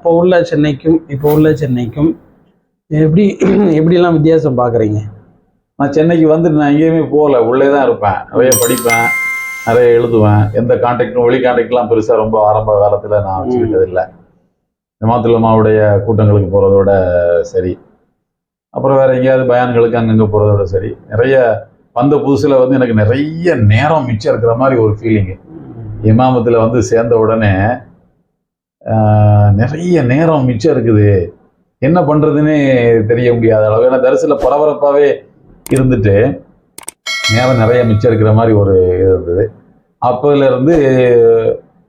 அப்போ உள்ள சென்னைக்கும் இப்போ உள்ள சென்னைக்கும் எப்படி எப்படிலாம் வித்தியாசம் பார்க்குறீங்க? நான் சென்னைக்கு வந்து நான் எங்கேயுமே போகல. உள்ளே தான் இருப்பேன். நிறைய படிப்பேன். நிறைய எழுதுவேன். எந்த கான்டாக்டும் வெளி கான்டாக்ட்லாம் பெருசாக ரொம்ப ஆரம்ப காலத்தில் நான் வச்சுக்கிட்டது இல்லை ஜமாத்துலமாவுடைய கூட்டங்களுக்கு போகிறதோட சரி. அப்புறம் வேற எங்கேயாவது பயான்களுக்கு அங்கங்கே போகிறதோட சரி. நிறைய வந்த புதுசில் வந்து எனக்கு நிறைய நேரம் மிச்சம் இருக்கிற மாதிரி ஒரு ஃபீலிங்கு இமாமத்தில் வந்து சேர்ந்த உடனே நிறைய நேரம் மிச்சம் இருக்குது. என்ன பண்ணுறதுன்னு தெரிய முடியாத அளவு. ஏன்னா தரிசில் பரபரப்பாகவே இருந்துட்டு நேரம் நிறைய மிச்சம் இருக்கிற மாதிரி ஒரு இது இருந்தது. அப்போலேருந்து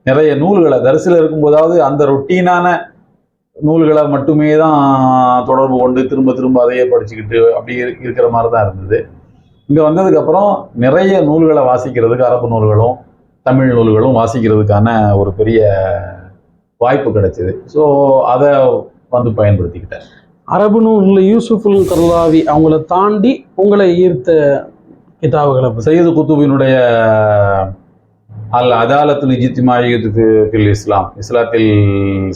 நிறைய நூல்களை தரிசில் இருக்கும்போதாவது அந்த ரொட்டீனான நூல்களை மட்டுமே தான் தொடர்பு கொண்டு திரும்ப திரும்ப அதையே படிச்சுக்கிட்டு அப்படி இரு- இருக்கிற மாதிரி தான் இருந்தது. இங்கே வந்ததுக்கப்புறம் நிறைய நூல்களை வாசிக்கிறதுக்கு அரபு நூல்களும் தமிழ் நூல்களும் வாசிக்கிறதுக்கான ஒரு பெரிய வாய்ப்பு கிடைச்சிது. ஸோ அதை வந்து பயன்படுத்திக்கிட்டேன் அரபு நூலில் யூசுஃபுல் கர்லாவி அவங்கள தாண்டி உங்களை ஈர்த்த கிதாபுகளை சையது குத்துபினுடைய அல் அதாலத்துல் இஜித்திமாயத்து ஃபில் இஸ்லாம் இஸ்லாத்தில்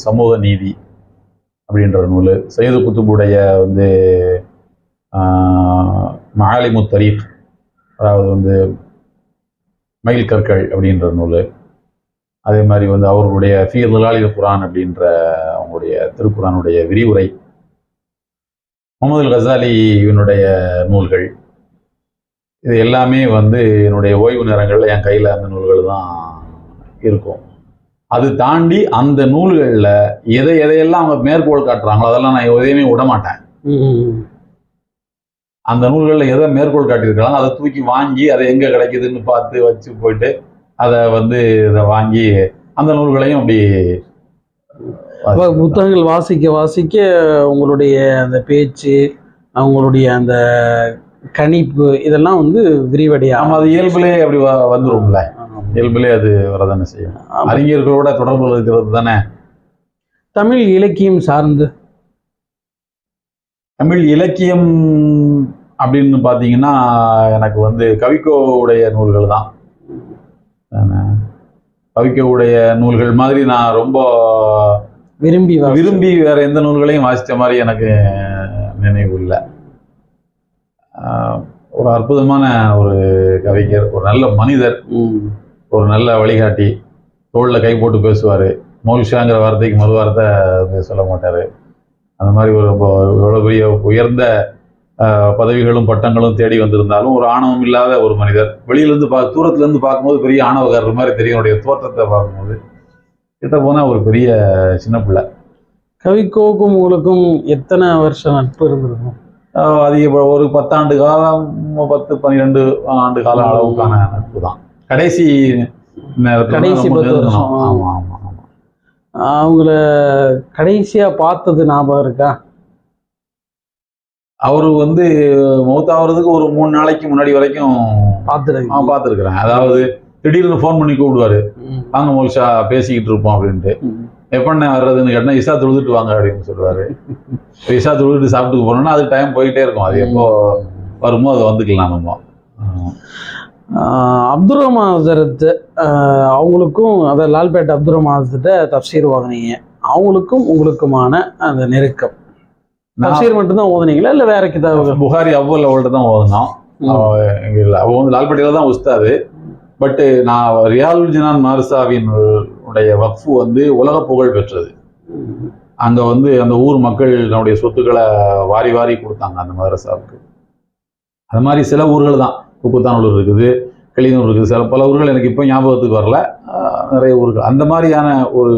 சமூக நீதி அப்படின்ற நூல். சையது குத்துபுடைய வந்து மகாலிமு தரீக் அதாவது வந்து மயில் கற்கள் அப்படின்ற நூல். அதே மாதிரி வந்து அவர்களுடைய ஃபி துலாலில் குரான் அப்படின்ற அவங்களுடைய திருக்குரானுடைய விரிவுரை. முகமது கசாலியினுடைய நூல்கள். இது எல்லாமே வந்து என்னுடைய ஓய்வு நேரங்களில் என் கையில் அந்த நூல்கள் தான் இருக்கும். அது தாண்டி அந்த நூல்களில் எதை எதையெல்லாம் அவங்க மேற்கோள் காட்டுறாங்களோ அதெல்லாம் நான் எதையுமே விட மாட்டேன். அந்த நூல்களில் எதை மேற்கோள் காட்டியிருக்காங்களோ அதை தூக்கி வாங்கி அதை எங்கே கிடைக்குதுன்னு பார்த்து வச்சு போயிட்டு அதை வந்து இதை வாங்கி அந்த நூல்களையும் அப்படி அப்ப புத்தகங்கள் வாசிக்க வாசிக்க உங்களுடைய அந்த பேச்சு அவங்களுடைய அந்த கணிப்பு இதெல்லாம் வந்து விரிவடைய ஆமா அது இயல்புலே அப்படி வ- வந்துரும்ல. இயல்புலே அது வரதானே செய்யும். அறிஞர்களோட தொடர்பு இருக்கிறது தானே? தமிழ் இலக்கியம் சார்ந்து. தமிழ் இலக்கியம் அப்படின்னு பார்த்தீங்கன்னா எனக்கு வந்து கவிக்கோவுடைய நூல்கள் தான். கவிக்கோவுடைய நூல்கள் மாதிரி நான் ரொம்ப விரும்பி விரும்பி வேற எந்த நூல்களையும் வாசித்த மாதிரி எனக்கு நினைவு இல்லை. ஒரு அற்புதமான ஒரு கவிஞர் ஒரு நல்ல மனிதர். ஒரு நல்ல வழிகாட்டி தோளில் கை போட்டு பேசுவார். மௌலிஷாங்கிற வார்த்தைக்கு மறு வார்த்தை சொல்ல மாட்டார். அந்த மாதிரி ஒரு ரொம்ப எவ்வளோ பெரிய உயர்ந்த பதவிகளும் பட்டங்களும் தேடி வந்திருந்தாலும் ஒரு ஆணவம் இல்லாத ஒரு மனிதர். வெளியிலேருந்து பா தூரத்துலேருந்து பார்க்கும்போது பெரிய ஆணவக்காரர் மாதிரி தெரியும். அவருடைய தோற்றத்தை பார்க்கும்போது. கிட்ட போனால் ஒரு பெரிய சின்ன பிள்ளை. கவிக்கோக்கும் உங்களுக்கும் எத்தனை வருஷம் நட்பு இருந்திருக்கும்? அதிக ஒரு பத்தாண்டு காலம் பத்து பன்னிரெண்டு ஆண்டு கால அளவுக்கான நட்பு தான். கடைசி கடைசி ரொம்ப பத்து நெருங்கினோம். வருஷம். ஆமா ஆமா ஆமா. அவங்கள கடைசியா பார்த்தது ஞாபகம் இருக்கா? அவரு வந்து மௌத்தாகிறதுக்கு ஒரு மூணு நாளைக்கு முன்னாடி வரைக்கும் பார்த்துருக்கேன் பார்த்துருக்குறேன். அதாவது திடீர்னு ஃபோன் பண்ணி கூப்பிடுவாரு. வாங்க மோல்ஷா பேசிக்கிட்டு இருப்போம் அப்படின்ட்டு. எப்பண்ணே வர்றதுன்னு கேட்டால் இசா தொழுதுட்டு வாங்க அப்படின்னு சொல்லுவாரு இசா தொழுதுட்டு சாப்பிட்டு போனோம்னா அது டைம் போயிட்டே இருக்கும். அது எப்போ வருமோ அதை வந்துக்கலாம் நம்ம. அப்துல் ரஹ்மான் அவங்களுக்கும் அதாவது லால்பேட் அப்துல் ரஹ்மான் ஹசரத்தை தப்சீர் வாங்கினீங்க. அவங்களுக்கும் உங்களுக்குமான அந்த நெருக்கம். தப்சீர் மட்டும்தான் ஓதுனீங்களா? இல்லை வேற கிதாபுகள்? புகாரி அவ்வளோ அவள்கிட்ட தான் இல்லை அவள் வந்து லால்பட்டியில் தான் உஸ்தாது. பட்டு நான் ரியால் ஜினான் மார்சாவின் உடைய வக்ஃபு வந்து உலக புகழ் பெற்றது. அங்கே வந்து அந்த ஊர் மக்கள் தன்னுடைய சொத்துக்களை வாரி வாரி கொடுத்தாங்க அந்த மதரசாவுக்கு. அது மாதிரி சில ஊர்கள் தான். குப்புத்தானூர் இருக்குது கிளியனூர் இருக்குது. சில பல ஊர்கள் எனக்கு இப்போ ஞாபகத்துக்கு வரல. நிறைய ஊர்கள். அந்த மாதிரியான ஒரு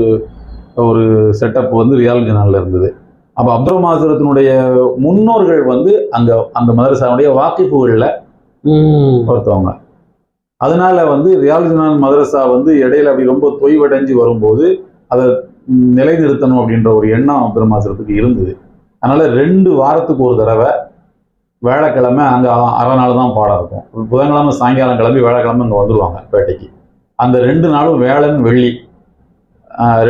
ஒரு செட்டப் வந்து ரியால் ஜினானில் இருந்தது. அப்போ அப்துல் மாசரத்தினுடைய முன்னோர்கள் வந்து அங்கே அந்த மதரசாவுடைய வாக்கிப்புகளில். ஒருத்தவங்க அதனால வந்து ரியால் ஜினான் மதரசா வந்து இடையில அப்படி ரொம்ப தொய்வடைஞ்சு வரும்போது அதை நிலைநிறுத்தணும் அப்படின்ற ஒரு எண்ணம் அப்துல் மாசரத்துக்கு இருந்தது. அதனால ரெண்டு வாரத்துக்கு ஒரு தடவை வேலைக்கிழமை அங்கே அரை நாள் தான் பாடம் இருக்கும். புதன்கிழமை சாயங்காலம் கிளம்பி வேலைக்கிழமை இங்கே வந்துருவாங்க பேட்டைக்கு. அந்த ரெண்டு நாளும் வேளன் வெள்ளி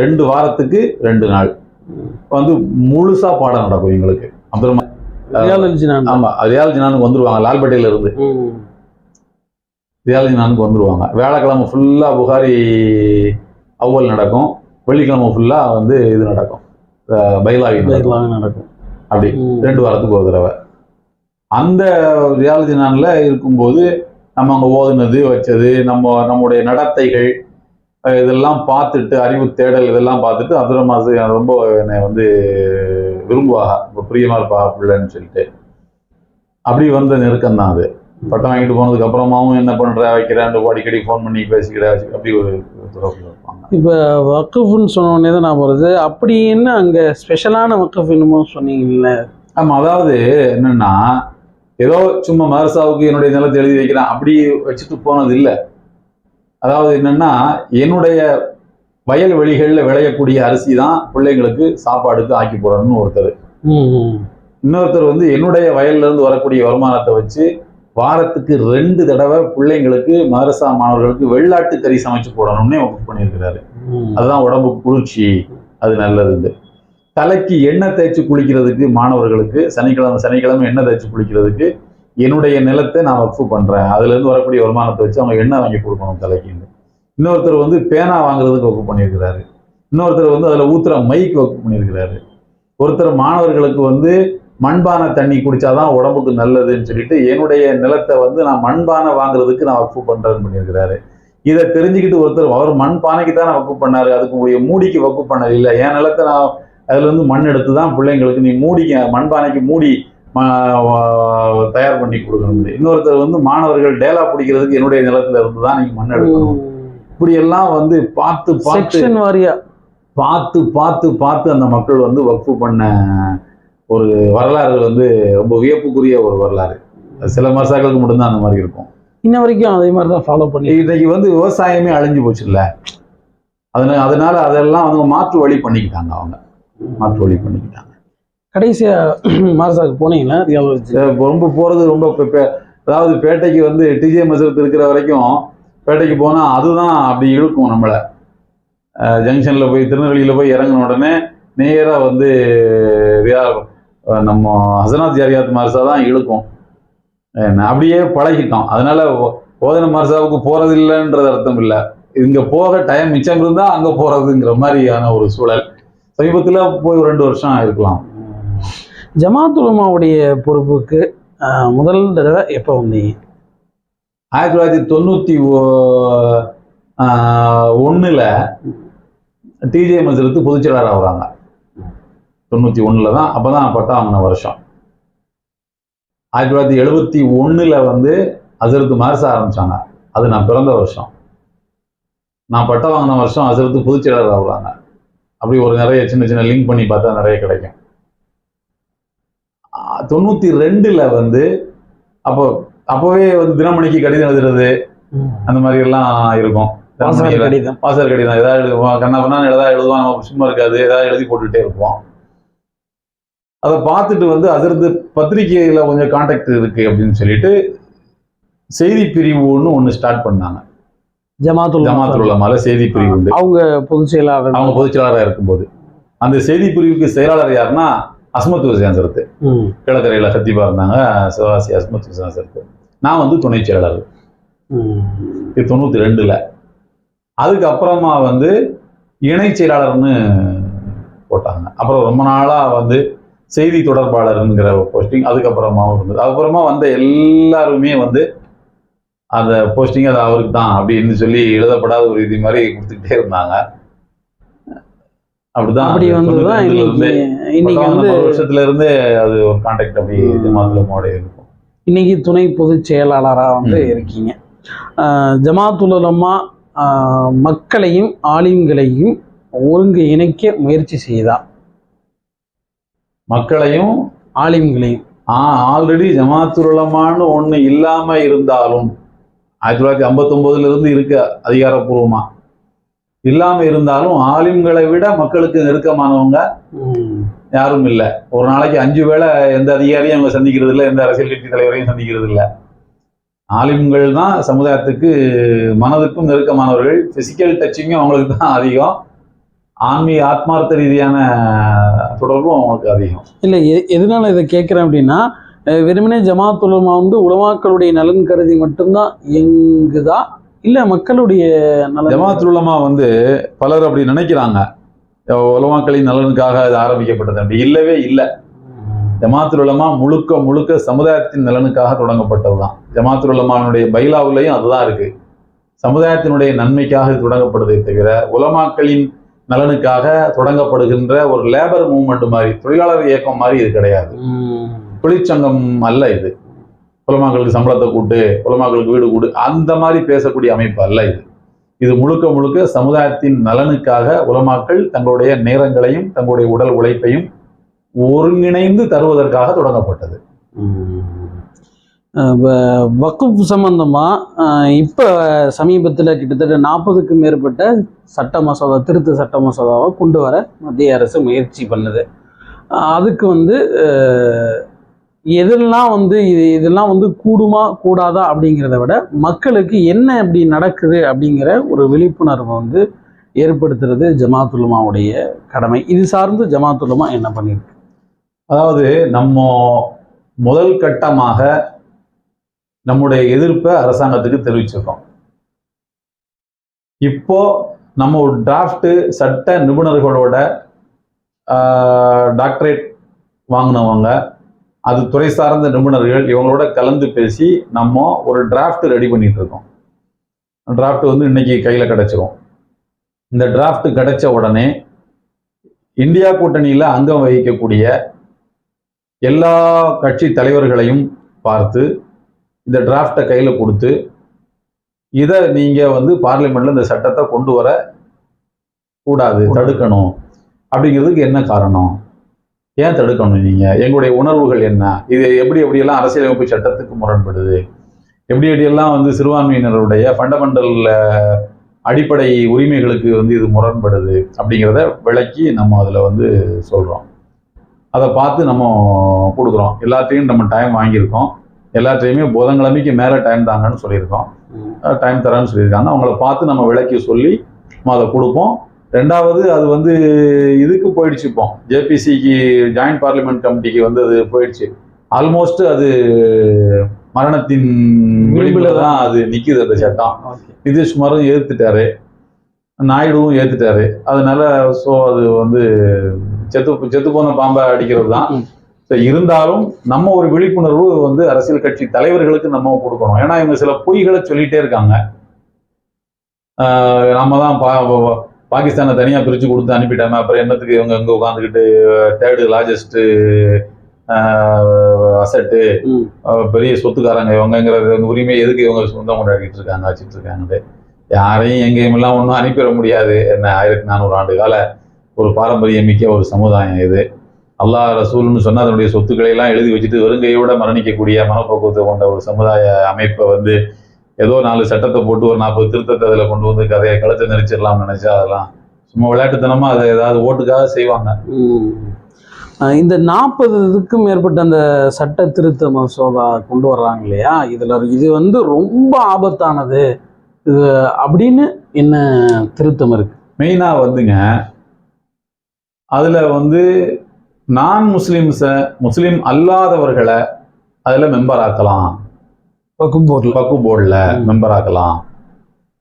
ரெண்டு வாரத்துக்கு ரெண்டு நாள். வந்து முழுசா பாடம் நடக்கும் எங்களுக்கு ரியால் அல்ஜினான். ஆமா ரியால் ஜினானுக்கு வந்துருவாங்க லால்பேட்டையில இருந்து. ரியால் ஜினானுக்கு வந்துருவாங்க வியாழக்கிழமை ஃபுல்லா புகாரி அவ்வல் நடக்கும் வெள்ளிக்கிழமை ஃபுல்லா வந்து இது நடக்கும் பைலாவி நடக்கும். அப்படி. ரெண்டு வாரத்துக்கு ஒரு தடவை அந்த ரியாலஜி நாளில் இருக்கும்போது நம்ம அங்கே ஓதுனது வச்சது நம்ம நம்முடைய நடத்தைகள் இதெல்லாம் பார்த்துட்டு அறிவு தேடல் இதெல்லாம் பார்த்துட்டு அப்துல் மாசு ரொம்ப என்னை வந்து விரும்புவாங்க. ரொம்ப பிரியமா இருப்பா பிள்ளைன்னு சொல்லிட்டு. அப்படி வந்த நெருக்கம் தான் அது. பட்டம் வாங்கிட்டு போனதுக்கு அப்புறமாவும் என்ன பண்ற வைக்கிறேன் அடிக்கடி ஃபோன் பண்ணி பேசிக்கிற அப்படி ஒரு தொடர்பு இருப்பாங்க. இப்போ வக்குஃப்னு சொன்ன உடனே தான் நான் வருது. அப்படி என்ன அங்கே ஸ்பெஷலான வக்குஃப் என்னமோ சொன்னீங்கல்ல? ஆமா அதாவது என்னன்னா ஏதோ சும்மா மதரசாவுக்கு என்னுடைய நிலத்தை எழுதி வைக்கிறேன் அப்படி வச்சுட்டு போனது இல்லை. அதாவது என்னன்னா என்னுடைய வயல் வெளிகளில் விளையக்கூடிய அரிசி தான் பிள்ளைங்களுக்கு சாப்பாடுக்கு ஆக்கி போடணும்னு ஒருத்தர். இன்னொருத்தர் வந்து என்னுடைய வயல்ல இருந்து வரக்கூடிய வருமானத்தை வச்சு வாரத்துக்கு ரெண்டு தடவை பிள்ளைங்களுக்கு மதரசா மாணவர்களுக்கு வெள்ளாட்டு கறி சமைச்சு போடணும்னே ஒப்புக் பண்ணியிருக்கிறாரு. அதுதான் உடம்புக்கு குளிர்ச்சி அது நல்லது தலைக்கு எண்ணெய் தேய்ச்சி குளிக்கிறதுக்கு மாணவர்களுக்கு சனிக்கிழமை சனிக்கிழமை எண்ணெய் தேய்ச்சி குளிக்கிறதுக்கு என்னுடைய நிலத்தை நான் வக்ஃபு பண்ணுறேன் அதுலேருந்து வரக்கூடிய வருமானத்தை வச்சு அவங்க எண்ணெய் வாங்கி கொடுக்கணும் தலைக்குன்னு இன்னொருத்தர் வந்து பேனா வாங்குறதுக்கு வகுப்பு பண்ணியிருக்கிறாரு. இன்னொருத்தர் வந்து அதில் ஊத்துற மைக்கு வகுப்பு பண்ணியிருக்கிறாரு. ஒருத்தர் மாணவர்களுக்கு வந்து மண்பானை தண்ணி குடித்தாதான் உடம்புக்கு நல்லதுன்னு சொல்லிட்டு என்னுடைய நிலத்தை வந்து நான் மண்பானை வாங்குறதுக்கு நான் வகுப்பு பண்ணுறேன்னு பண்ணியிருக்கிறாரு. இதை தெரிஞ்சுக்கிட்டு ஒருத்தர் அவர் மண் பானைக்கு தான் வகுப்பு பண்ணார். அதுக்கு உடைய மூடிக்கு வகுப்பு பண்ணது இல்லை. என் நிலத்தை நான் அதுலேருந்து மண் எடுத்து தான் பிள்ளைங்களுக்கு. நீ மூடிக்க மண்பானைக்கு மூடி தயார் பண்ணி கொடுக்கணும் இன்னொருத்தர் வந்து மாணவர்கள் டேலா பிடிக்கிறதுக்கு என்னுடைய நிலத்துல இருந்து தான் நீங்க மண் எடுக்கணும். இப்படி எல்லாம் வந்து பார்த்து பார்த்து வாரியா? பார்த்து பார்த்து பார்த்து அந்த மக்கள் வந்து வக்ஃபு பண்ண ஒரு வரலாறு வந்து ரொம்ப வியப்புக்குரிய ஒரு வரலாறு. சில மசாக்களுக்கு மட்டும்தான் அந்த மாதிரி இருக்கும். இன்ன வரைக்கும் அதே மாதிரி தான் ஃபாலோ பண்ணி இன்னைக்கு வந்து விவசாயமே அழிஞ்சு போச்சு இல்ல அதனால அதனால அதெல்லாம் அவங்க மாற்று வழி பண்ணிக்கிட்டாங்க அவங்க. மாற்று வழி பண்ணிக்கிட்டாங்க. கடைசியாக மாரசாக்கு போனீங்கன்னா ரொம்ப போகிறது ரொம்ப அதாவது பேட்டைக்கு வந்து டிஜே மசரத் இருக்கிற வரைக்கும் பேட்டைக்கு போனால் அதுதான் அப்படி இழுக்கும் நம்மளை. ஜங்ஷனில் போய் திருநெல்வேலியில் போய் இறங்கின உடனே நேராக வந்து நம்ம ஹசனாத் ஜாரியாத் மார்சா தான் இழுக்கும். அப்படியே பழகிட்டோம். அதனால ஓ- ஓதன மார்சாவுக்கு போகிறது இல்லைன்றது அர்த்தம் இல்லை. இங்கே போக டைம் மிச்சம் இருந்தால் அங்கே போகிறதுங்கிற மாதிரியான ஒரு சூழல். சமீபத்தில் போய் ஒரு ரெண்டு வருஷம் இருக்கலாம் ஜமாத் உலமாவுடைய பொறுப்புக்கு ஆஹ், முதல் தடவை எப்போ வந்தீங்க? ஆயிரத்தி தொள்ளாயிரத்தி தொண்ணூத்தி ஒ- ஆஹ் ஒண்ணுல டிஜே மஞ்சளுக்கு பொதுச்செயலாளர் ஆகுறாங்க. தொண்ணூத்தி ஒண்ணுல தான் அப்பதான் பட்டா வாங்கின வருஷம். ஆயிரத்தி தொள்ளாயிரத்தி எழுபத்தி ஒண்ணுல வந்து அசரத்து மார்ச ஆரம்பிச்சாங்க. அது நான் பிறந்த வருஷம். நான் பட்டம் வாங்கின வருஷம் அசரத்து பொதுச்செயலாளர் ஆகுறாங்க. அப்படி ஒரு நிறைய சின்ன சின்ன லிங்க் பண்ணி பார்த்தா நிறைய கிடைக்கும். தொண்ணூத்தி ரெண்டுல வந்து அப்போ அப்போவே வந்து தினமணிக்கு கடிதம் எழுதுறது அந்த மாதிரி எல்லாம் இருக்கும் தினமணியில. கடிதம். வாசகர் கடிதம். ஏதாவது எழுதுவோம் கண்ணா பண்ணா ஏதாவது எழுதுவான் நம்ம சும்மா இருக்காது ஏதாவது எழுதி போட்டுட்டே இருப்போம் அதை பார்த்துட்டு வந்து அதிர்ந்து பத்திரிகையில கொஞ்சம் கான்டாக்ட் இருக்கு அப்படின்னு சொல்லிட்டு செய்தி பிரிவு ஒன்று ஒன்று ஸ்டார்ட் பண்ணாங்க. ஜமாத்துல் ஜமாத்துல் உலமால செய்தி பிரிவு உண்டு. அவங்க பொதுச் செயலாளர். அவங்க பொதுச் செயலாளராக இருக்கும்போது. அந்த செய்தி பிரிவுக்கு செயலாளர் யாருன்னா அஸ்மத் ஹுசேன் சரத்து. கிழக்கரையில் ஹத்தீபா இருந்தாங்க. சிவகாசி அஸ்மத் ஹுசேன் சரத்து நான் வந்து துணை செயலாளர். இது தொண்ணூத்தி ரெண்டுல அதுக்கப்புறமா வந்து இணை செயலாளர்னு போட்டாங்க. அப்புறம் ரொம்ப நாளா வந்து செய்தி தொடர்பாளருங்கிற போஸ்டிங் அதுக்கப்புறமாவும் இருந்தது. அதுக்கப்புறமா வந்த எல்லாருமே வந்து அந்த போஸ்டிங் அது அவருக்கு தான் அப்படின்னு சொல்லி எழுதப்படாத ஒரு இது மாதிரி கொடுத்துக்கிட்டே இருந்தாங்க. அப்படிதான் அப்படி ரெண்டுல இன்னைக்கு வந்து வருஷத்துல இருந்தே அது ஒரு கான்டாக்ட் அப்படி ஜமாத்துல மோடைய இருக்கும். இன்னைக்கு துணை பொதுச் செயலாளராக வந்து. இருக்கீங்க. ஆஹ், ஜமாத்துல் உலமா ஆஹ், மக்களையும் ஆலிம்களையும் ஒருங்கு இணைக்க முயற்சி செய்தா? மக்களையும் ஆலிம்களையும். ஆல்ரெடி ஜமாத்துலமான்னு ஒண்ணு இல்லாம இருந்தாலும் ஆயிரத்தி தொள்ளாயிரத்தி ஐம்பத்தொன்பதுல இருந்து இருக்க அதிகாரப்பூர்வமா இல்லாம இருந்தாலும் ஆலிம்களை விட மக்களுக்கு நெருக்கமானவங்க. யாரும் இல்லை. ஒரு நாளைக்கு அஞ்சு வேளை எந்த அதிகாரியும் அவங்க சந்திக்கிறது இல்லை எந்த அரசியல் கட்சி தலைவரையும் சந்திக்கிறது இல்லை. ஆலிம்கள் தான் சமுதாயத்துக்கு மனதுக்கும் நெருக்கமானவர்கள். பிசிக்கல் டச்சிங்கும் அவங்களுக்கு தான் அதிகம். ஆன்மீக ஆத்மார்த்த ரீதியான தொடர்பும் அவங்களுக்கு அதிகம். இல்லை எதனால இதை கேட்குறேன் அப்படின்னா வெறுமனே ஜமாத் உலமா வந்து உலமாக்களுடைய நலன் கருதி மட்டும்தான் இயங்குதா? இல்லை மக்களுடைய நலன். ஜமாத்துல் உலமா வந்து பலர் அப்படி நினைக்கிறாங்க. உலமாக்களின் நலனுக்காக அது ஆரம்பிக்கப்பட்டது. அப்படி இல்லவே இல்லை. ஜமாத்துல் உலமா முழுக்க முழுக்க சமுதாயத்தின் நலனுக்காக தொடங்கப்பட்டதுதான். ஜமாத்துல் உலமானுடைய பைலாவுலையும் அதுதான் இருக்கு. சமுதாயத்தினுடைய நன்மைக்காக இது தொடங்கப்படுதே தவிர உலமாக்களின் நலனுக்காக தொடங்கப்படுகின்ற ஒரு லேபர் மூவ்மெண்ட் மாதிரி தொழிலாளர் இயக்கம் மாதிரி இது கிடையாது. தொழிற்சங்கம் அல்ல இது. உலமாக்களுக்கு சம்பளத்தை கூட்டு உலமாக்களுக்கு வீடு கூடு அந்த மாதிரி பேசக்கூடிய அமைப்பு அல்ல இது. இது முழுக்க முழுக்க சமுதாயத்தின் நலனுக்காக உலமாக்கள் தங்களுடைய நேரங்களையும் தங்களுடைய உடல் உழைப்பையும் ஒருங்கிணைந்து தருவதற்காக தொடங்கப்பட்டது. வக்குப்பு அஹ் இப்போ சம்பந்தமா சமீபத்தில் கிட்டத்தட்ட நாற்பதுக்கும் மேற்பட்ட சட்ட மசோதா திருத்த சட்ட மசோதாவை கொண்டு வர மத்திய அரசு முயற்சி பண்ணுது. அதுக்கு வந்து எதெல்லாம் வந்து இது இதெல்லாம் வந்து கூடுமா கூடாதா அப்படிங்கிறத விட மக்களுக்கு என்ன இப்படி நடக்குது அப்படிங்கிற ஒரு விழிப்புணர்வை வந்து ஏற்படுத்துறது ஜமாத்துலமாவுடைய கடமை. இது சார்ந்து ஜமாத்துலமா என்ன பண்ணியிருக்கு அதாவது நம்ம முதல் கட்டமாக நம்முடைய எதிர்ப்பை அரசாங்கத்துக்கு தெரிவிச்சிருக்கோம். இப்போ நம்ம ஒரு டிராஃப்ட் சட்ட நிபுணர்களோட டாக்டரேட் வாங்கினவங்க அது துறை சார்ந்த நிபுணர்கள் இவங்களோட கலந்து பேசி நம்ம ஒரு டிராஃப்ட் ரெடி பண்ணிட்டு இருக்கோம் டிராஃப்ட் வந்து இன்னைக்கு கையில் கிடச்சிரும். இந்த டிராஃப்ட் கிடைச்ச உடனே இந்தியா கூட்டணியில் அங்கம் வகிக்கக்கூடிய எல்லா கட்சி தலைவர்களையும் பார்த்து இந்த டிராஃப்டை கையில் கொடுத்து இதை நீங்கள் வந்து பார்லிமெண்ட்ல இந்த சட்டத்தை கொண்டு வர கூடாது தடுக்கணும். அப்படிங்கிறதுக்கு என்ன காரணம்? ஏன் தடுக்கணும் நீங்கள் எங்களுடைய உணர்வுகள் என்ன? இது எப்படி எப்படியெல்லாம் அரசியலமைப்பு சட்டத்துக்கு முரண்படுது? எப்படி எப்படியெல்லாம் வந்து சிறுபான்மையினருடைய ஃபண்டமெண்டல் அடிப்படை உரிமைகளுக்கு வந்து இது முரண்படுது? அப்படிங்கிறத விளக்கி நம்ம அதில் வந்து சொல்கிறோம் அதை பார்த்து நம்ம கொடுக்குறோம். எல்லாத்தையும் நம்ம டைம் வாங்கியிருக்கோம். எல்லாத்தையுமே புதன்கிழமைக்கு மேலே டைம் தாங்கன்னு சொல்லியிருக்கோம். டைம் தரேன்னு சொல்லியிருக்காங்க. அவங்கள பார்த்து நம்ம விளக்கி சொல்லி நம்ம அதை கொடுப்போம். ரெண்டாவது அது வந்து இதுக்கு போயிடுச்சு இப்போ. ஜேபிசிக்கு ஜாயிண்ட் பார்லிமெண்ட் கமிட்டிக்கு வந்து அது போயிடுச்சு. ஆல்மோஸ்ட் அது மரணத்தின் விளிம்புல தான். அது நிக்குது அந்த சட்டம். நிதிஷ்குமாரும் ஏத்துட்டாரு. நாயுடுவும் ஏத்துட்டாரு. அதனால ஸோ அது வந்து செத்து செத்து போன பாம்பை அடிக்கிறது தான். So, இருந்தாலும் நம்ம ஒரு விழிப்புணர்வு வந்து அரசியல் கட்சி தலைவர்களுக்கு நம்ம கொடுக்கணும். ஏன்னா இவங்க சில பொய்களை சொல்லிட்டே இருக்காங்க. நம்ம தான் பா- பாகிஸ்தானை தனியாக பிரித்து கொடுத்து அனுப்பிட்டாங்க. அப்புறம் என்னத்துக்கு இவங்க இங்கே உட்காந்துக்கிட்டு தேர்டு லார்ஜஸ்ட் அசட்டு. பெரிய சொத்துக்காரங்க இவங்கங்கிற உரிமை எதுக்கு இவங்க சொந்தம் கொண்டாடிட்டு இருக்காங்க வச்சுட்டு இருக்காங்க யாரையும் எங்கேயும் எல்லாம் ஒன்றும் அனுப்பிட முடியாது. என்ன ஆயிரத்தி நானூறு ஆண்டு கால ஒரு பாரம்பரியமிக்க ஒரு சமுதாயம் இது. அல்லாஹ் ரசூல்னு சொன்னா அதனுடைய சொத்துக்களை எல்லாம் எழுதி வச்சுட்டு வெறுங்கையோட மரணிக்கக்கூடிய மனப்போக்குவத்தை கொண்ட ஒரு சமுதாய அமைப்பை வந்து ஏதோ நாலு சட்டத்தை போட்டு ஒரு நாற்பது திருத்தத்தை அதில் கொண்டு வந்து கதையை கழுத்தை நெரிச்சிடலாம்னு நினைச்சா அதெல்லாம் சும்மா விளையாட்டுத்தனமா அதை ஏதாவது ஓட்டுக்காக செய்வாங்க. இந்த நாற்பது இதுக்கும் மேற்பட்ட அந்த சட்ட திருத்த மசோதா கொண்டு வர்றாங்க இல்லையா? இதுல இது வந்து ரொம்ப ஆபத்தானது. இது அப்படின்னு என்ன திருத்தம் இருக்கு? மெயினா வந்துங்க அதுல வந்து நான் முஸ்லிம்ஸை முஸ்லிம் அல்லாதவர்களை அதுல மெம்பர் ஆக்கலாம். பக்கு போர்டில் ம். மெம்பர் ஆக்கலாம்.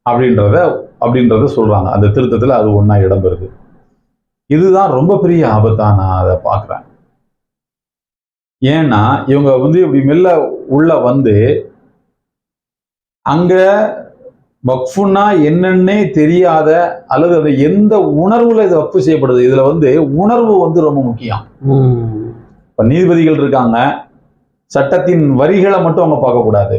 அப்படின்றத அப்படின்றத சொல்றாங்க. அந்த திருத்தத்துல அது ஒன்றா இடம்பெறுது. இதுதான் ரொம்ப பெரிய ஆபத்தா நான் அதை பார்க்குறேன். ஏன்னா இவங்க வந்து இப்படி மெல்ல உள்ள வந்து அங்க வக்ஃபுன்னா என்னன்னே தெரியாத அல்லது அது எந்த உணர்வுல இது வக்ஃபு செய்யப்படுது? இதுல வந்து உணர்வு வந்து ரொம்ப முக்கியம். இப்ப நீதிபதிகள் இருக்காங்க. சட்டத்தின் வரிகளை மட்டும் அவங்க பார்க்கக்கூடாது.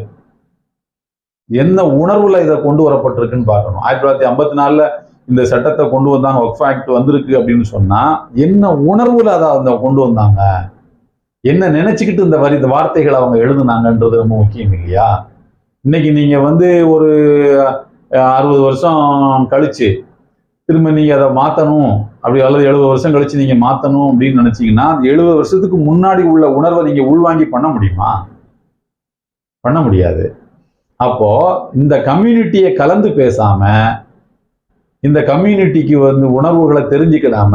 என்ன உணர்வுல இதை கொண்டு வரப்பட்டிருக்குன்னு பார்க்கணும். ஆயிரத்தி தொள்ளாயிரத்தி ஐம்பத்தி நாலுல இந்த சட்டத்தை கொண்டு வந்தாங்க ஒர்க் ஆக்ட் வந்திருக்கு அப்படின்னு சொன்னா என்ன உணர்வுல அதை அவங்க கொண்டு வந்தாங்க? என்ன நினைச்சுக்கிட்டு இந்த வரி இந்த வார்த்தைகளை அவங்க எழுதுனாங்கன்றது ரொம்ப முக்கியம் இல்லையா? இன்னைக்கு நீங்க வந்து ஒரு அறுபது வருஷம் கழிச்சு திரும்ப நீங்கள் அதை மாற்றணும் அப்படி அல்லது எழுபது வருஷம் கழிச்சு நீங்கள் மாற்றணும் அப்படின்னு நினச்சிங்கன்னா எழுபது வருஷத்துக்கு முன்னாடி உள்ள உணர்வை நீங்கள் உள்வாங்கி பண்ண முடியுமா? பண்ண முடியாது. அப்போது இந்த கம்யூனிட்டியை கலந்து பேசாமல் இந்த கம்யூனிட்டிக்கு வந்து உணர்வுகளை தெரிஞ்சுக்கிடாம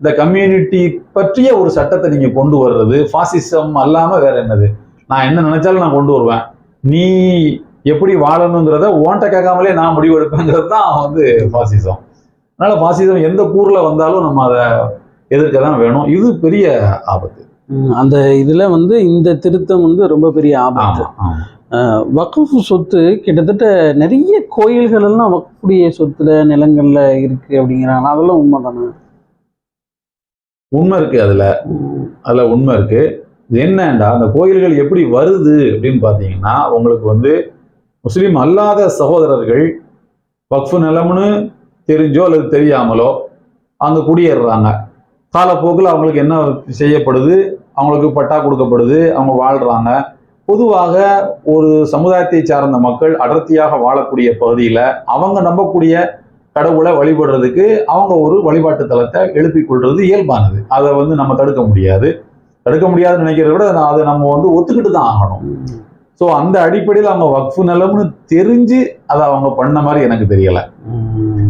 இந்த கம்யூனிட்டி பற்றிய ஒரு சட்டத்தை நீங்கள் கொண்டு வர்றது ஃபாசிசம் அல்லாமல் வேற என்னது? நான் என்ன நினைச்சாலும் நான் கொண்டு வருவேன். நீ எப்படி வாழணுங்கிறத ஓன்ட்ட கேட்காமலே நான் முடிவெடுப்பேங்கிறது தான் வந்து ஃபாசிசம் அதனால பாசிசம் எந்த கூறுல வந்தாலும் நம்ம அதை எதிர்க்க தான் வேணும். இது பெரிய ஆபத்து. அந்த இதுல வந்து இந்த திருத்தம் வந்து ரொம்ப பெரிய ஆபத்து. வக்ஃப் சொத்து கிட்டத்தட்ட நிறைய கோயில்கள் எல்லாம் வக்ஃபுடைய சொத்துல நிலங்கள்ல இருக்கு அப்படிங்கிறாங்க. அதெல்லாம் உண்மைதானே? உண்மை இருக்கு அதுல. அதுல உண்மை இருக்கு. இது என்னண்டா? அந்த கோயில்கள் எப்படி வருது அப்படின்னு பார்த்தீங்கன்னா உங்களுக்கு வந்து முஸ்லீம் அல்லாத சகோதரர்கள் வக்ஃபு நிலம்னு தெரிஞ்சோ அல்லது தெரியாமலோ அங்கே குடியேறுறாங்க. காலப்போக்கில் அவங்களுக்கு என்ன செய்யப்படுது? அவங்களுக்கு பட்டா கொடுக்கப்படுது அவங்க வாழ்கிறாங்க பொதுவாக ஒரு சமுதாயத்தை சார்ந்த மக்கள் அடர்த்தியாக வாழக்கூடிய பகுதியில் அவங்க நம்பக்கூடிய கடவுளை வழிபடுறதுக்கு அவங்க ஒரு வழிபாட்டு தலத்தை எழுப்பிக் கொள்வது இயல்பானது. அதை வந்து நம்ம தடுக்க முடியாது. தடுக்க முடியாதுன்னு நினைக்கிறத விட நான் அதை நம்ம வந்து ஒத்துக்கிட்டு தான் ஆகணும். ஸோ அந்த அடிப்படையில் அவங்க வக்ஃபு நிலம்னு தெரிஞ்சு அதை அவங்க பண்ண மாதிரி எனக்கு தெரியலை.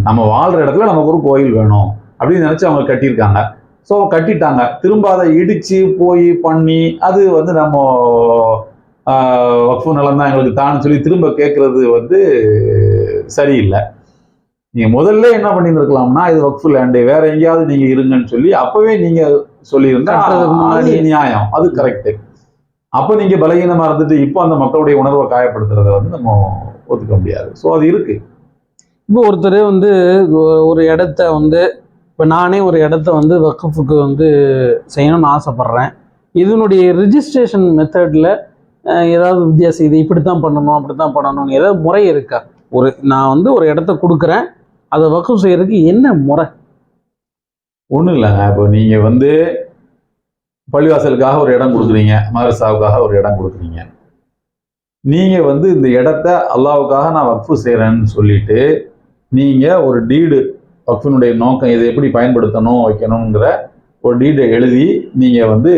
நம்ம வாழ்ற இடத்துல நமக்கு ஒரு கோயில் வேணும் அப்படின்னு நினைச்சு அவங்க கட்டியிருக்காங்க. ஸோ கட்டிட்டாங்க. திரும்ப அதை இடிச்சு போய் பண்ணி அது வந்து நம்ம வக்ஃபு நிலம் தான் எங்களுக்கு தான் சொல்லி திரும்ப கேட்கறது வந்து சரியில்லை. நீங்க முதல்ல என்ன பண்ணியிருக்கலாம்னா இது வக்ஃபு லேண்டு வேற எங்கேயாவது நீங்க இருங்கன்னு சொல்லி அப்பவே நீங்க சொல்லியிருந்தா அது. நியாயம். அது கரெக்ட் அப்ப நீங்க பலகீனமா இருந்துட்டு இப்போ அந்த மக்களுடைய உணர்வை காயப்படுத்துறத வந்து நம்ம ஒத்துக்க முடியாது. ஸோ அது இருக்கு. இப்போ ஒருத்தர் வந்து ஒரு இடத்த வந்து இப்போ நானே ஒரு இடத்த வந்து வக்கஃபுக்கு வந்து செய்யணும்னு ஆசைப்பட்றேன். இதனுடைய ரிஜிஸ்ட்ரேஷன் மெத்தடில் ஏதாவது வித்தியாசம் இது இப்படி தான் பண்ணணும் அப்படி தான் பண்ணணும்னு ஏதாவது முறை இருக்கா? ஒரு நான் வந்து ஒரு இடத்த கொடுக்குறேன் அதை வக்குஃப் செய்கிறதுக்கு என்ன முறை? ஒன்றும் இல்லைங்க இப்போ நீங்கள் வந்து பள்ளிவாசலுக்காக ஒரு இடம் கொடுக்குறீங்க மதரசாவுக்காக ஒரு இடம் கொடுக்குறீங்க. நீங்கள் வந்து இந்த இடத்த அல்லாவுக்காக நான் வக்ஃபு செய்கிறேன்னு சொல்லிட்டு நீங்க ஒரு டீடு வக்ஃபினுடைய நோக்கம் இதை எப்படி பயன்படுத்தணும் வைக்கணுங்கிற ஒரு டீடை எழுதி நீங்க வந்து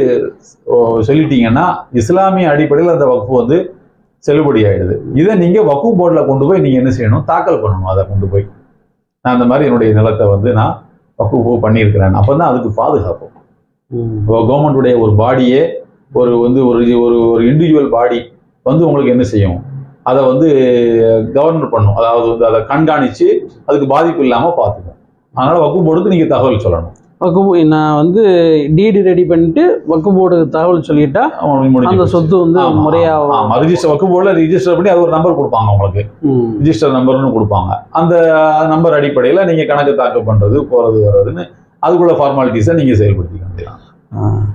சொல்லிட்டீங்கன்னா இஸ்லாமிய அடிப்படையில் அந்த வக்ஃபு வந்து செல்லுபடி ஆயிடுது இதை நீங்க வக்ஃபு போர்டில் கொண்டு போய் நீங்க என்ன செய்யணும்? தாக்கல் பண்ணணும் அதை கொண்டு போய். நான் அந்த மாதிரி என்னுடைய நிலத்தை வந்து நான் வக்ஃபு பண்ணியிருக்கிறேன். அப்போ தான் அதுக்கு பாதுகாப்பு. இப்போ கவர்மெண்ட்டுடைய ஒரு பாடியே ஒரு வந்து ஒரு ஒரு ஒரு இண்டிவிஜுவல் பாடி வந்து உங்களுக்கு என்ன செய்யும்? அதை வந்து கவர்னர் பண்ணும். அதாவது வந்து அதை கண்காணித்து அதுக்கு பாதிப்பு இல்லாமல் பார்த்துக்கும். அதனால வக்கு போர்டுக்கு நீங்கள் தகவல் சொல்லணும். வக்கு நான் வந்து டீடு ரெடி பண்ணிட்டு வக்கு போர்டு தகவல் சொல்லிட்டா அந்த. சொத்து வந்து ஆமா, முறையா ஆமா, ஆமா ரிஜிஸ்டர் வக்கு போர்டில் ரிஜிஸ்டர் பண்ணி அது ஒரு நம்பர் கொடுப்பாங்க உங்களுக்கு. ரிஜிஸ்டர் நம்பர்னு கொடுப்பாங்க. அந்த நம்பர் அடிப்படையில் நீங்கள் கணக்கு தாக்கல் பண்ணுறது போகிறது வர்றதுன்னு அதுக்குள்ள ஃபார்மாலிட்டிஸை நீங்கள் செயல்படுத்திக்க வேண்டியதான்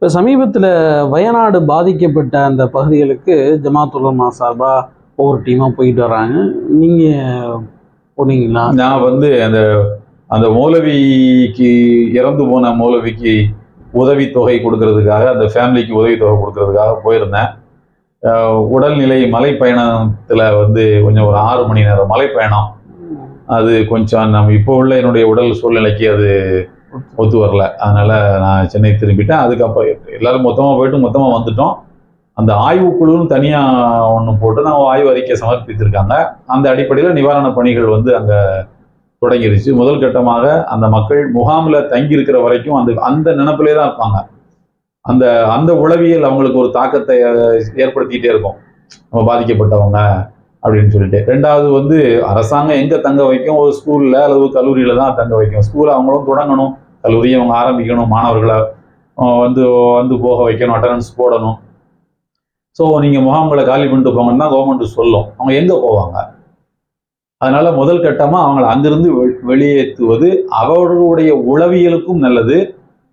இப்போ சமீபத்தில் வயநாடு பாதிக்கப்பட்ட அந்த பகுதிகளுக்கு ஜமாத்துல்லமா சார்பாக ஒவ்வொரு டீமாக போயிட்டு வராங்க. நீங்கள் போனீங்களா? நான் வந்து அந்த அந்த மௌலவிக்கு இறந்து போன மௌலவிக்கு தொகை கொடுக்கறதுக்காக அந்த ஃபேமிலிக்கு உதவி தொகை கொடுக்கறதுக்காக போயிருந்தேன். உடல்நிலை மலைப்பயணத்தில் வந்து கொஞ்சம் ஒரு ஆறு மணி நேரம் மலைப்பயணம். அது கொஞ்சம் நம்ம இப்போ உள்ள என்னுடைய உடல் சூழ்நிலைக்கு அது ஒத்து வரல. அதனால நான் சென்னை திரும்பிட்டேன். அதுக்கப்புறம் எல்லாரும் மொத்தமாக போயிட்டு மொத்தமாக வந்துட்டோம். அந்த ஆய்வுக்குழுன்னு தனியாக ஒன்று போட்டு நான் ஆய்வு அறிக்கை சமர்ப்பித்திருக்காங்க. அந்த அடிப்படையில் நிவாரணப் பணிகள் வந்து அங்கே தொடங்கிருச்சு. முதல் கட்டமாக அந்த மக்கள் முகாமில் தங்கியிருக்கிற வரைக்கும் அந்த அந்த நினப்பிலே தான் இருப்பாங்க. அந்த அந்த உளவியல் அவங்களுக்கு ஒரு தாக்கத்தை ஏற்படுத்திக்கிட்டே இருக்கும். நம்ம பாதிக்கப்பட்டவங்க அப்படின்னு சொல்லிட்டு. ரெண்டாவது வந்து அரசாங்கம் எங்கே தங்க வைக்கும்? ஒரு ஸ்கூலில் அல்லது ஒரு கல்லூரியில் தான் தங்க வைக்கும். ஸ்கூல் அவங்களும் தொடங்கணும். கல்லூரியை அவங்க ஆரம்பிக்கணும் மாணவர்களை வந்து வந்து போக வைக்கணும் அட்டண்டன்ஸ் போடணும். ஸோ நீங்கள் முகாம்களை காலி பண்ணிட்டு போங்கன்னு தான் கவர்மெண்ட் சொல்லும். அவங்க எங்கே போவாங்க? அதனால் முதல் கட்டமாக அவங்கள அங்கிருந்து வெ- வெளியேற்றுவது அவர்களுடைய உளவியலுக்கும் நல்லது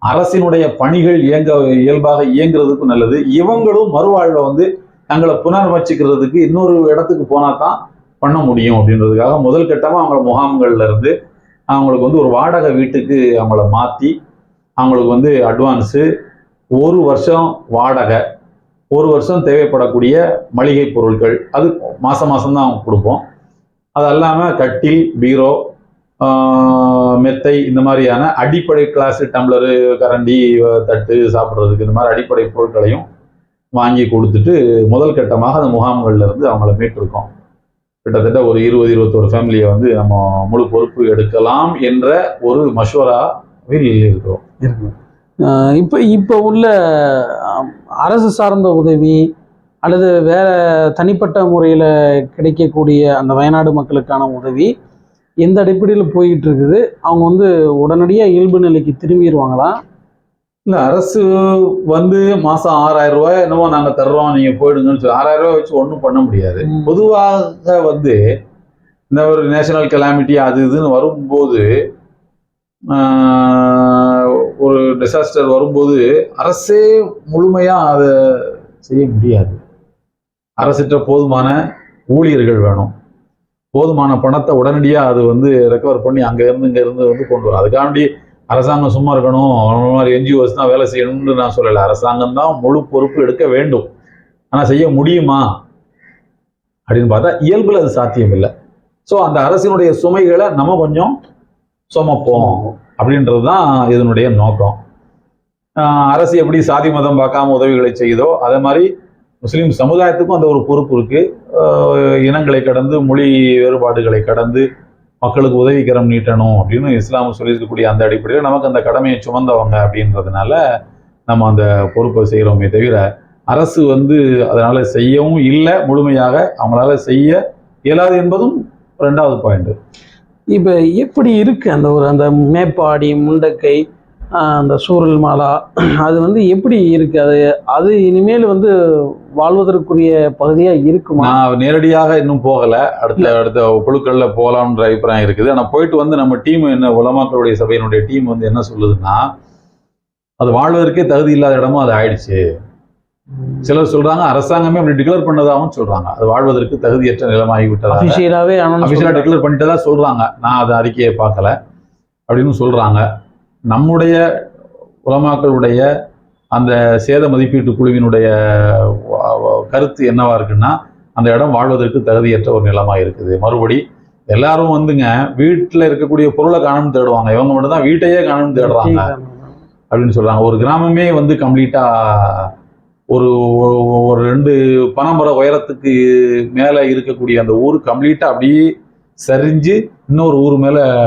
அரசினுடைய பணிகள் இயங்க இயல்பாக இயங்குறதுக்கும் நல்லது. இவங்களும் மறுவாழ்வை வந்து தங்களை புனரமைச்சிக்கிறதுக்கு இன்னொரு இடத்துக்கு போனால் தான் பண்ண முடியும் அப்படின்றதுக்காக முதல் கட்டமாக அவங்கள முகாம்கள்ல இருந்து அவங்களுக்கு வந்து ஒரு வாடகை வீட்டுக்கு அவங்கள மாற்றி அவங்களுக்கு வந்து அட்வான்ஸு ஒரு வருஷம் வாடகை ஒரு வருஷம் தேவைப்படக்கூடிய மளிகை பொருட்கள் அது மாதம் மாதம் தான் கொடுப்போம். அது அல்லாமல் கட்டில் பீரோ மெத்தை இந்த மாதிரியான அடிப்படை கிளாஸு டம்ளரு கரண்டி தட்டு சாப்பிட்றதுக்கு இந்த மாதிரி அடிப்படை பொருட்களையும் வாங்கி கொடுத்துட்டு முதல் கட்டமாக அந்த முகாம்கள்லேருந்து அவங்கள மீட்டிருக்கோம். கிட்டத்தட்ட ஒரு இருபது இருபத்தோரு ஃபேமிலியை வந்து நம்ம முழு பொறுப்பு எடுக்கலாம் என்ற ஒரு மஷோராவில் இருக்கிறோம். இப்போ இப்போ உள்ள அரசு சார்ந்த உதவி அல்லது வேற தனிப்பட்ட முறையில் கிடைக்கக்கூடிய அந்த வயநாடு மக்களுக்கான உதவி எந்த அடிப்படையில் போயிட்டு இருக்குது? அவங்க வந்து உடனடியாக இயல்பு நிலைக்கு திரும்பிடுவாங்களா இல்ல அரசு வந்து மாசம் ஆறாயிரம் ரூபாய் என்னமோ நாங்க தர்றோம் நீங்க போயிடுங்கன்னு சொல்லி ஆறாயிரம் ரூபாய் வச்சு ஒன்றும் பண்ண முடியாது. பொதுவாக வந்து இந்த ஒரு நேஷனல் கலாமிட்டி அது இதுன்னு வரும்போது ஒரு டிசாஸ்டர் வரும்போது அரசே முழுமையா அதை செய்ய முடியாது. அரசிட்ட போதுமான ஊழியர்கள் வேணும். போதுமான பணத்தை உடனடியாக அது வந்து ரெக்கவர் பண்ணி அங்க இருந்து இங்க இருந்து வந்து கொண்டு வரும். அதுக்காண்டி அரசாங்கம் சும்மா இருக்கணும் அந்த மாதிரி என்ஜிஓஸ் தான் வேலை செய்யணும்னு நான் சொல்லலை. அரசாங்கம் தான் முழு பொறுப்பு எடுக்க வேண்டும். ஆனால் செய்ய முடியுமா? அப்படின்னு பார்த்தா இயல்பில் அது சாத்தியம் இல்லை. ஸோ அந்த அரசினுடைய சுமைகளை நம்ம கொஞ்சம் சுமப்போம் அப்படின்றது தான் இதனுடைய நோக்கம். அரசு எப்படி சாதி மதம் பார்க்காம உதவிகளை செய்யுதோ அதே மாதிரி முஸ்லீம் சமுதாயத்துக்கும் அந்த ஒரு பொறுப்பு இருக்குது இனங்களை கடந்து மொழி வேறுபாடுகளை கடந்து மக்களுக்கு உதவிக்கரம் நீட்டணும் அப்படின்னு இஸ்லாம் சொல்லியிருக்கக்கூடிய அந்த அடிப்படையில் நமக்கு அந்த கடமையை சுமந்தவங்க அப்படின்றதுனால நம்ம அந்த பொறுப்பை செய்கிறோமே தவிர அரசு வந்து அதனால் செய்யவும் இல்லை முழுமையாக அவங்களால செய்ய இயலாது என்பதும் ரெண்டாவது பாயிண்ட் இப்போ எப்படி இருக்குது அந்த ஒரு அந்த மேப்பாடி முண்டக்கை அந்த சூரல் மாலா அது வந்து எப்படி இருக்கு? அது அது இனிமேல் வந்து வாழ்வதற்குரிய பகுதியாக இருக்குமா? நான் நேரடியாக இன்னும் போகல. அடுத்த அடுத்த குழுக்கள்ல போகலாம்ன்ற அபிப்பிராயம் இருக்குது. ஆனா போயிட்டு வந்து நம்ம டீம் என்ன உலமாக்களுடைய சபையினுடைய டீம் வந்து என்ன சொல்லுதுன்னா அது வாழ்வதற்கே தகுதி இல்லாத இடமும் அது ஆயிடுச்சு. சிலர் சொல்றாங்க அரசாங்கமே அப்படி டிக்ளேர் பண்ணதாகவும் சொல்றாங்க. அது வாழ்வதற்கு தகுதியற்ற நிலமாகி விட்டதாக அபிஷியலாகவே அபிஷியலா டிக்ளேர் பண்ணிட்டு தான் சொல்றாங்க. நான் அது அறிக்கையை பார்க்கல. அப்படின்னு சொல்றாங்க. நம்முடைய உலமாக்களுடைய அந்த சேத மதிப்பீட்டு குழுவினுடைய கருத்து என்னவா இருக்குன்னா அந்த இடம் வாழ்வதற்கு தகுதியற்ற ஒரு நிலமா இருக்குது. மறுபடி எல்லாரும் வந்துங்க வீட்டில் இருக்கக்கூடிய பொருளை காணும்னு தேடுவாங்க. இவங்க மட்டும் தான் வீட்டையே காணும்னு தேடுறாங்க. அப்படின்னு சொல்றாங்க. ஒரு கிராமமே வந்து கம்ப்ளீட்டா ஒரு ஒரு- ரெண்டு பனைமர உயரத்துக்கு மேல இருக்கக்கூடிய அந்த ஊர் கம்ப்ளீட்டா அப்படியே சரிஞ்சு இன்னொரு ஊர் மேல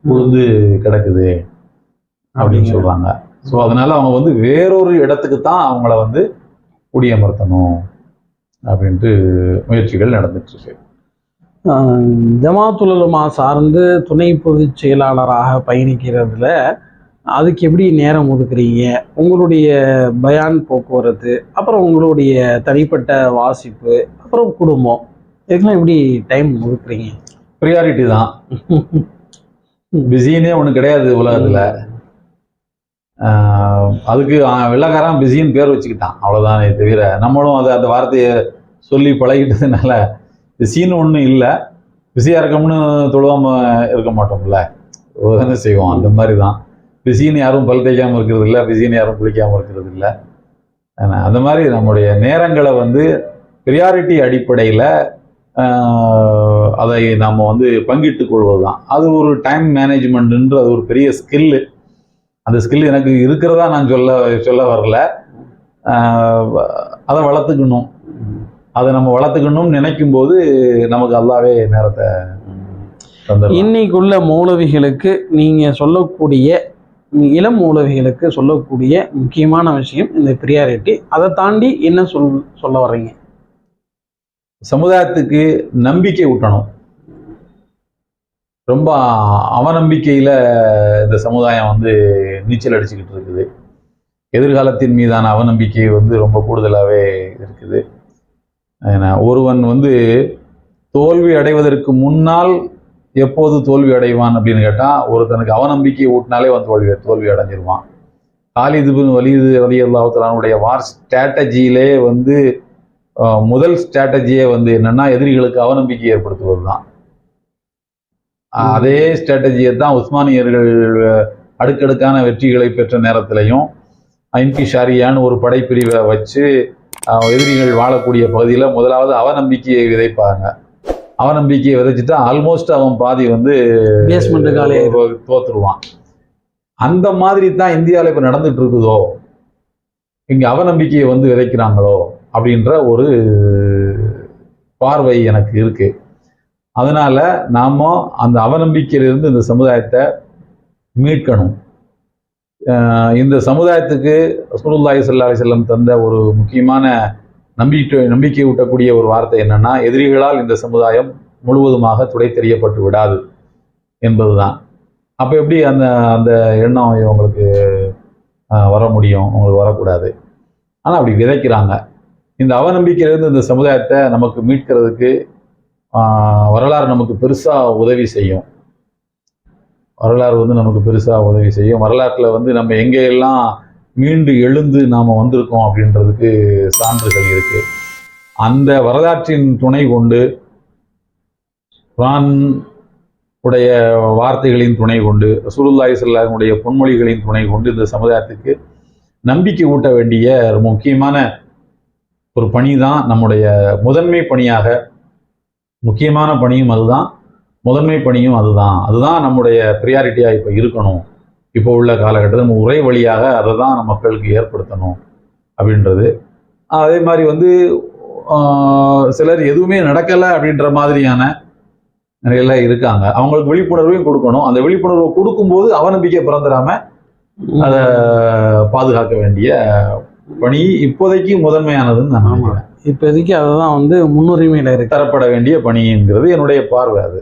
விழுந்து கிடக்குது. அப்படின்னு சொல்றாங்க. ஸோ அதனால அவங்க வந்து வேறொரு இடத்துக்கு தான் அவங்கள வந்து குடியமர்த்தணும் அப்படின்ட்டு முயற்சிகள் நடந்துட்டு இருக்கு. ஜமாத்துலமா சார்ந்து துணை பொதுச் செயலாளராக பயணிக்கிறதுல அதுக்கு எப்படி நேரம் ஒதுக்குறீங்க? உங்களுடைய பயான் போக்குவரத்து அப்புறம் உங்களுடைய தனிப்பட்ட வாசிப்பு அப்புறம் குடும்பம் இதுக்கெல்லாம் எப்படி டைம் ஒதுக்குறீங்க? ப்ரியாரிட்டி தான். பிஸின்னே ஒன்று கிடையாது உலகத்துல. அதுக்கு வெள்ளக்காரன் பிஸின்னு பேர் வச்சுக்கிட்டான். அவ்வளோதானே தவிர நம்மளும் அது அந்த வார்த்தையை சொல்லி பழகிட்டதுனால பிஸின்னு ஒன்றும் இல்லை. பிஸியாக இருக்கோம்னு தொழுவாம இருக்க மாட்டோம்ல. என்ன செய்வோம். அந்த மாதிரி தான் பிஸின்னு யாரும் பல் தேய்க்காமல் இருக்கிறது இல்லை. பிஸின்னு யாரும் குளிக்காமல் இருக்கிறது இல்லை. அந்த மாதிரி நம்முடைய நேரங்களை வந்து ப்ரியாரிட்டி அடிப்படையில் அதை நாம் வந்து பங்கிட்டு கொள்வது தான் அது ஒரு டைம் மேனேஜ்மெண்ட்டுன்ற அது ஒரு பெரிய ஸ்கில்லு அந்த ஸ்கில் எனக்கு இருக்கிறதா நான் சொல்ல சொல்ல வரல. அதை வளர்த்துக்கணும். அதை நம்ம வளர்த்துக்கணும்னு நினைக்கும் போது நமக்கு அல்லாவே நேரத்தை இன்னைக்குள்ள மௌலவிகளுக்கு நீங்க சொல்லக்கூடிய இளம் மௌலவிகளுக்கு சொல்லக்கூடிய முக்கியமான விஷயம் இந்த ப்ரியாரிட்டி அதை தாண்டி என்ன சொல் சொல்ல வர்றீங்க? சமுதாயத்துக்கு நம்பிக்கை ஊட்டணும். ரொம்ப அவநம்பிக்கையில இந்த சமுதாயம் வந்து நீச்சல் அடிச்சுக்கிட்டு இருக்குது. எதிர்காலத்தின் மீதான அவநம்பிக்கை வந்து ரொம்ப கூடுதலாகவே இருக்குது. ஏன்னா, ஒருவன் வந்து தோல்வி அடைவதற்கு முன்னால் எப்போது தோல்வி அடைவான் அப்படின்னு கேட்டால் ஒருத்தனுக்கு அவநம்பிக்கை ஊட்டினாலே வந்து தோல்வி தோல்வி அடைஞ்சிருவான். காலிதுபின் வலிது வலி அல்லாஹலானுடைய வார் ஸ்ட்ராட்டஜியிலே வந்து முதல் ஸ்ட்ராட்டஜியே வந்து என்னென்னா எதிரிகளுக்கு அவநம்பிக்கை ஏற்படுத்துவது தான் அதே ஸ்ட்ராட்டஜியை தான் உஸ்மானியர்கள் அடுக்கடுக்கான வெற்றிகளை பெற்ற நேரத்திலையும் ஐன்கி ஷாரியான்னு ஒரு படைப்பிரிவை வச்சு எதிரிகள் வாழக்கூடிய பகுதியில் முதலாவது அவநம்பிக்கையை விதைப்பாங்க. அவநம்பிக்கையை விதைச்சிட்டா ஆல்மோஸ்ட் அவன் பாதி வந்து தோத்துருவான். அந்த மாதிரி தான் இந்தியாவில் இப்போ நடந்துட்டு இருக்குதோ இங்கே அவநம்பிக்கையை வந்து விதைக்கிறாங்களோ அப்படின்ற ஒரு பார்வை எனக்கு இருக்கு. அதனால நாம அந்த அவநம்பிக்கையிலிருந்து இந்த சமுதாயத்தை மீட்கணும். இந்த சமுதாயத்துக்கு ரசூலுல்லாஹி சல்லா அலி செல்லம் தந்த ஒரு முக்கியமான நம்பிக்கை நம்பிக்கை ஊட்டக்கூடிய ஒரு வார்த்தை என்னன்னா எதிரிகளால் இந்த சமுதாயம் முழுவதுமாக துடை தெரியப்பட்டு விடாது என்பதுதான். அப்போ எப்படி அந்த அந்த எண்ணம் இவங்களுக்கு வர முடியும்? உங்களுக்கு வரக்கூடாது. ஆனால் அப்படி விதைக்கிறாங்க. இந்த அவநம்பிக்கையிலிருந்து இந்த சமுதாயத்தை நமக்கு மீட்கிறதுக்கு வரலாறு நமக்கு பெருசாக உதவி செய்யும். வரலாறு வந்து நமக்கு பெருசாக உதவி செய்யும். வரலாற்றில் வந்து நம்ம எங்கெல்லாம் மீண்டு எழுந்து நாம் வந்திருக்கோம் அப்படின்றதுக்கு சான்றுகள் இருக்கு. அந்த வரலாற்றின் துணை கொண்டு குரான் உடைய வார்த்தைகளின் துணை கொண்டு சுருல்லாய் செல்லாருடைய பொன்மொழிகளின் துணை கொண்டு இந்த சமுதாயத்துக்கு நம்பிக்கை ஊட்ட வேண்டிய ஒரு முக்கியமான ஒரு பணி தான் நம்முடைய முதன்மை பணியாக முக்கியமான பணியும் அதுதான். முதன்மை பணியும் அதுதான். அதுதான் நம்முடைய ப்ரியாரிட்டியாக இப்போ இருக்கணும். இப்போ உள்ள காலகட்டத்தில் நம்ம உரை வழியாக அதை தான் நம்ம மக்களுக்கு ஏற்படுத்தணும் அப்படின்றது. அதே மாதிரி வந்து சிலர் எதுவுமே நடக்கலை அப்படின்ற மாதிரியான நிறையெல்லாம் இருக்காங்க. அவங்களுக்கு விழிப்புணர்வையும் கொடுக்கணும். அந்த விழிப்புணர்வை கொடுக்கும்போது அவநம்பிக்கை பிறந்துடாம அதை பாதுகாக்க வேண்டிய பணி இப்போதைக்கு முதன்மையானதுன்னு நான் நம்புகிறேன் நினைக்கிறேன். இப்போதைக்கு அதுதான் வந்து முன்னுரிமையில இருக்கு தரப்பட வேண்டிய பணிங்கிறது என்னுடைய பார்வை அது.